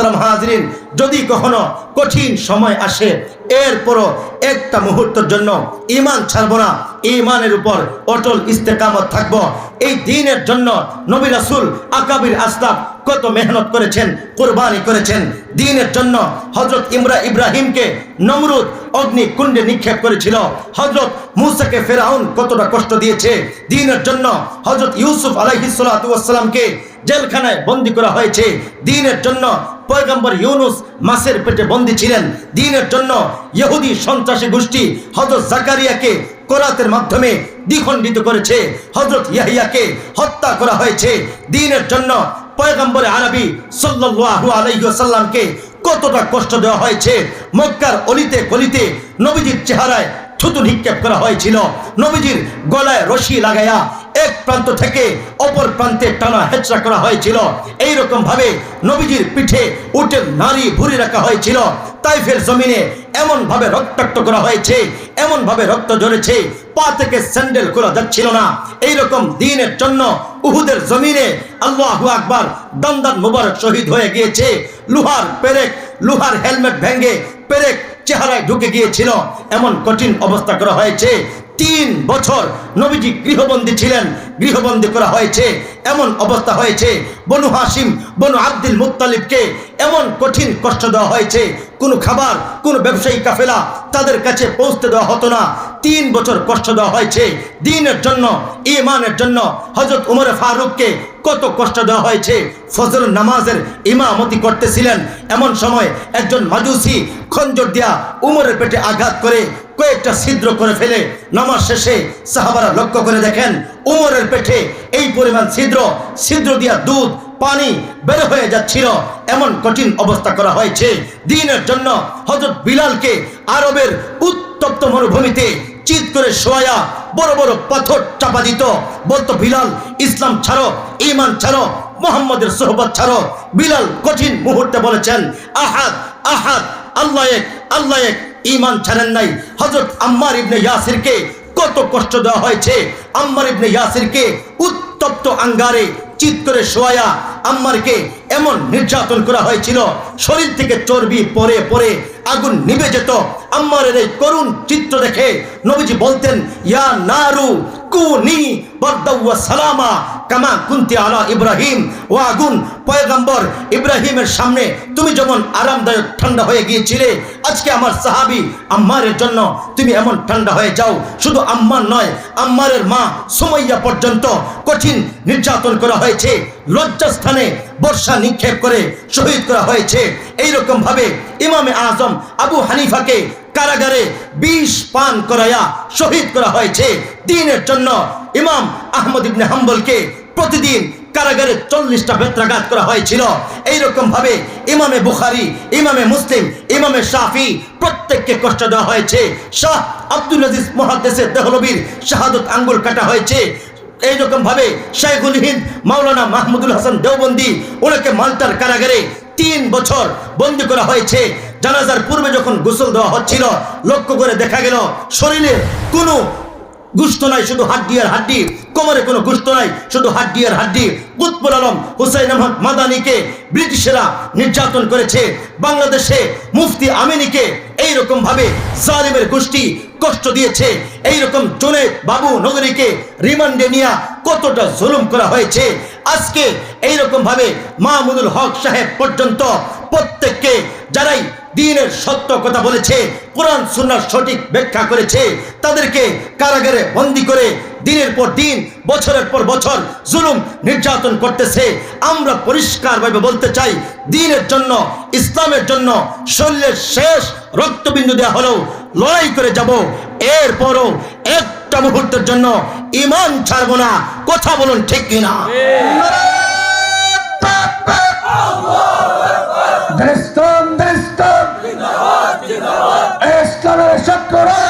মোহতারাম হাজরিন, যদি কখনো কঠিন সময় আসে, এরপরও একটা মুহূর্তের জন্য ইমান ছাড়বো না ইমানের উপর অটল ইস্তেকামত থাকব। এই দিনের জন্য নবী রাসুল আকাবির আস্তাব কত মেহনত করেছেন, কোরবানি করেছেন। দিনের জন্য হজরত ইমরা ইব্রাহিমকে নমরুদ অগ্নি কুণ্ডে নিক্ষেপ করেছিল। হজরত মুসাকে ফেরাউন কতটা কষ্ট দিয়েছে। দিনের জন্য হজরত ইউসুফ আলাইহিসালামকে জেলখানায় বন্দি করা হয়েছে। দিনের জন্য পয়গম্বর ইউনুস মাসের পেটে বন্দি ছিলেন। দিনের জন্য ইহুদি সন্ত্রাসী গোষ্ঠী হজরত জাকারিয়াকে কোরআতের মাধ্যমে দ্বিখণ্ডিত করেছে। হজরত ইয়াহিয়াকে হত্যা করা হয়েছে। দিনের জন্য পয়গম্বরে আরবি সাল্লাল্লাহু আলাইহি ওয়াসাল্লামকে কতটা কষ্ট দেওয়া হয়েছে। মক্কার অলিতে গলিতে নবীজির চেহারায় থুতু নিক্ষেপ করা হয়েছিল। নবীজির গলায় রশি লাগাইয়া এক প্রান্ত থেকে অপর প্রান্তে টানা হেঁচড়া করা হয়েছিল। এই রকম ভাবে নবীজির পিঠে উটের নারী ভুরি রাখা হয়েছিল। তাইফের জমিনে এমন ভাবে রক্তাক্ত করা হয়েছে, এমন ভাবে রক্ত ঝরেছে, পা থেকে স্যান্ডেল খোলা যাচ্ছিল না। এই রকম দিনের জন্য উহুদের জমিনে আল্লাহু আকবার দন্দান মুবারক শহীদ হয়ে গিয়েছে। লোহার পেরেক, লোহার হেলমেট ভেঙে পেরেক চেহারায় ঢুকে গিয়েছিল। এমন কঠিন অবস্থা করা হয়েছে তিন বছর নবীজি গৃহবন্দী ছিলেন। গৃহবন্দী করা হয়েছে, এমন অবস্থা হয়েছে। বনু হাসিম বনু আব্দুল মুত্তালিবকে এমন কঠিন কষ্ট দেওয়া হয়েছে। কোনো খাবার, কোনো ব্যবসায়ী কাফেলা তাদের কাছে পৌঁছতে দেওয়া হতো না। তিন বছর কষ্ট দেওয়া হয়েছে। দিনের জন্য ইমানের জন্য হজরত উমরে ফারুককে কত কষ্ট দেওয়া হয়েছে। ফজর নামাজের ইমামতি করতেছিলেন। এমন সময় একজন মাজুসি খঞ্জর দিয়া উমরের পেটে আঘাত করে কয়েকটা ছিদ্র করে ফেলে নামাজ শেষে সাহাবারা লক্ষ্য করে দেখেন, উমরের পেটে এই পরিমাণ ছিদ্র ছিদ্র দিয়া দুধ, পানি বের হয়ে যাচ্ছিল। এমন কঠিন অবস্থা করা হয়েছে। দিনের জন্য হজরত বিলালকে আরবের উত্তপ্ত মরুভূমিতে চিত করে শোয়া বড় বড় পাথর চাপা দিত। বলতো, বিলাল, ইসলাম ছাড়ো ইমান ছাড়ো, মোহাম্মদের সোহবত ছাড়ো। বিলাল কঠিন মুহূর্তে বলেছেন, আহাদ আহাদ, আল্লাহ এক আল্লাহ এক। ইমান ছাড়েন নাই। হজরত আম্মার ইবনে ইয়াসিরকে কত কষ্ট দেওয়া হয়েছে। আম্মার ইবনে ইয়াসিরকে উত্তপ্ত আঙ্গারে চিত করে শোয়া আম্মারকে এমন নির্যাতন করা হয়েছিল, শরীর থেকে চর্বি পরে পরে আগুন নিভে যেত। আম্মারের এই করুণ চিত্র দেখে নবীজি বলতেন, ইয়া নারু কুনি বরদাউয়া সালামা কামা কুন্তি আলা ইব্রাহিম। ও আগুন, পয়গম্বর ইব্রাহিমের সামনে তুমি যেমন আরামদায়ক ঠান্ডা হয়ে গিয়েছিলে, আজকে আমার সাহাবি আম্মারের জন্য তুমি এমন ঠান্ডা হয়ে যাও। শুধু আম্মার নয়, আম্মারের মা সুমাইয়া পর্যন্ত কঠিন নির্যাতন করা হয়েছে, লজ্জাস্থানে বর্ষা নিক্ষেপ করে শহীদ করা হয়েছে। এইরকম ভাবে ইমামে আজম আবু হানিফাকে কারাগারে বিষ পান করাইয়া শহীদ করা হয়েছে। দিনের জন্য ইমাম আহমদ ইবনে হাম্বলকে প্রতিদিন কারাগারে চল্লিশটা বেত্রাঘাত করা হয়েছিল। এইরকম ভাবে ইমামে বুখারি, ইমামে মুসলিম, ইমামে শাফি প্রত্যেককে কষ্ট দেওয়া হয়েছে। শাহ আব্দুল আজিজ মহাদেশের দেহলবীর শাহাদত আঙ্গুল কাটা হয়েছে। এইরকম ভাবে শাইখুল হিন্দ, মাওলানা মাহমুদুল হাসান দেওবন্দি, ওনাকে মালটার কারাগারে তিন বছর বন্দি করা হয়েছে। জানাজার পূর্বে যখন গোসল দেওয়া হচ্ছিল, লক্ষ্য করে দেখা গেল, শরীরে কোনো গুস্ত নাই, শুধু হাড্ডি আর হাড্ডি। কোমরে কোনো গুস্ত নাই, শুধু হাড্ডি আর হাড্ডি। কুতবুল আলম হুসাইন আহমদ মাদানিকে ব্রিটিশেরা নির্যাতন করেছে, বাংলাদেশে মুফতি আমিনীকে এইরকম ভাবে জালিমের গোষ্ঠী কষ্ট দিয়েছে। এইরকম জনে বাবু নগরীকে রিমান্ডে নিয়ে কতটা জুলুম করা হয়েছে? আজকে এইরকম ভাবে মাহমুদুল হক সাহেব পর্যন্ত প্রত্যেককে যারাই দিনের সত্য কথা বলেছে, কোরআন সুন্নার সঠিক ব্যাখ্যা করেছে, তাদেরকে কারাগারে বন্দি করে দিনের পর দিন, বছরের পর বছর জুলুম নির্যাতন করতেছে। আমরা পরিষ্কারভাবে বলতে চাই, দিনের জন্য, ইসলামের জন্য শরীরের শেষ রক্তবিন্দু দেওয়া হলেও লড়াই করে যাব। এরপরও একটা মুহূর্তের জন্য ইমান ছাড়বো না। কথা বলুন ঠিক কিনা? ইসলামের শত্রুরা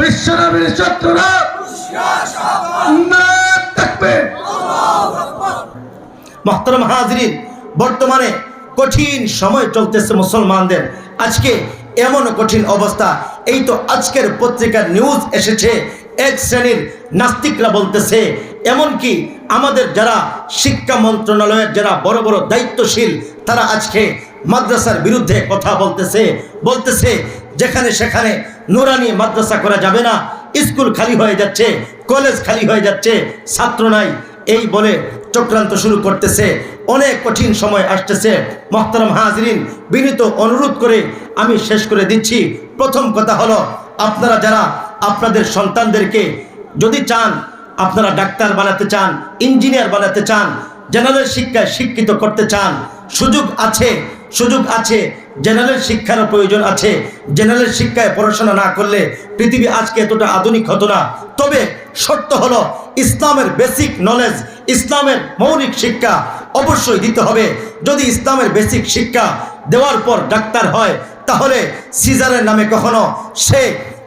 বিশ্বনবীর বর্তমানে কঠিন সময় চলতেছে মুসলমানদের। আজকে এমন কঠিন অবস্থা। এই তো আজকের পত্রিকার নিউজ এসেছে। এক শ্রেণির নাস্তিকরা বলতেছে, এমনকি আমাদের যারা শিক্ষা মন্ত্রণালয়ের যারা বড় বড় দায়িত্বশীল, তারা আজকে মাদ্রাসার বিরুদ্ধে কথা বলতেছে। বলতেছে যেখানে সেখানে নুরানি মাদ্রাসা করা যাবে না, স্কুল খালি হয়ে যাচ্ছে, কলেজ খালি হয়ে যাচ্ছে, ছাত্র নাই, এই বলে চক্রান্ত শুরু করতেছে। অনেক কঠিন সময় আসতেছে। মোহতারাম হাজরিন, বিনীত অনুরোধ করে আমি শেষ করে দিচ্ছি। প্রথম কথা হলো, আপনারা যারা আপনাদের সন্তানদেরকে যদি চান, আপনারা ডাক্তার বানাতে চান, ইঞ্জিনিয়ার বানাতে চান, জেনারেল শিক্ষায় শিক্ষিত করতে চান, সুযোগ আছে সুযোগ আছে জেনারেল শিক্ষারও প্রয়োজন আছে। জেনারেল শিক্ষায় পড়াশোনা না করলে পৃথিবী আজকে এতটা আধুনিক হতো না। তবে শর্ত হলো ইসলামের বেসিক নলেজ ইসলামের মৌলিক শিক্ষা অবশ্যই দিতে হবে। যদি ইসলামের বেসিক শিক্ষা দেওয়ার পর ডাক্তার হয়, তাহলে সিজারের নামে কখনো সে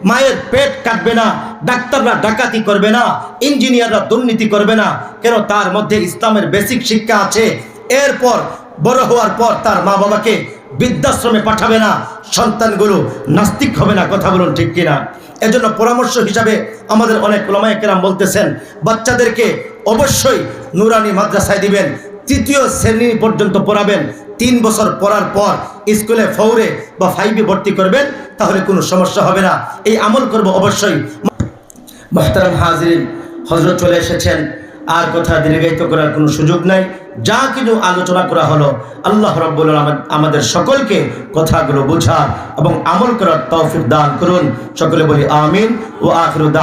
মায়ের পেট কাটবে না, ডাক্তাররা ডাকাতি করবে না, ইঞ্জিনিয়াররা দুর্নীতি করবে না। কেন? তার মধ্যে ইসলামের বেসিক শিক্ষা আছে। এরপর বড় হওয়ার পর তার মা বাবাকে বৃদ্ধাশ্রমে পাঠাবে না। সন্তানগুলো নাস্তিক হবে না, কথা বলুন ঠিক কিনা? এজন্য পরামর্শ হিসাবে আমাদের অনেক ওলামায়ে কেরাম বলতেছেন, বাচ্চাদেরকে অবশ্যই নুরানি মাদ্রাসায় দিবেন, তৃতীয় শ্রেণি পর্যন্ত পড়াবেন, তিন বছর পড়ার পর স্কুলে ফৌরে বা ফাইভে ভর্তি করবেন, তাহলে কোনো সমস্যা হবে না। এই আমল করব অবশ্যই। মোহতারাম হাজরিন হজরত চলে এসেছেন। আর কথা দীর্ঘায়িত করার কোনো সুযোগ নাই। যা কিছু আলোচনা করা হলো, আল্লাহ রব্বুল আমাদের সকলকে কথাগুলো বোঝা এবং আমল করার তৌফিক দান করুন। সকলে বলি আমিন ও আখরুদ্দান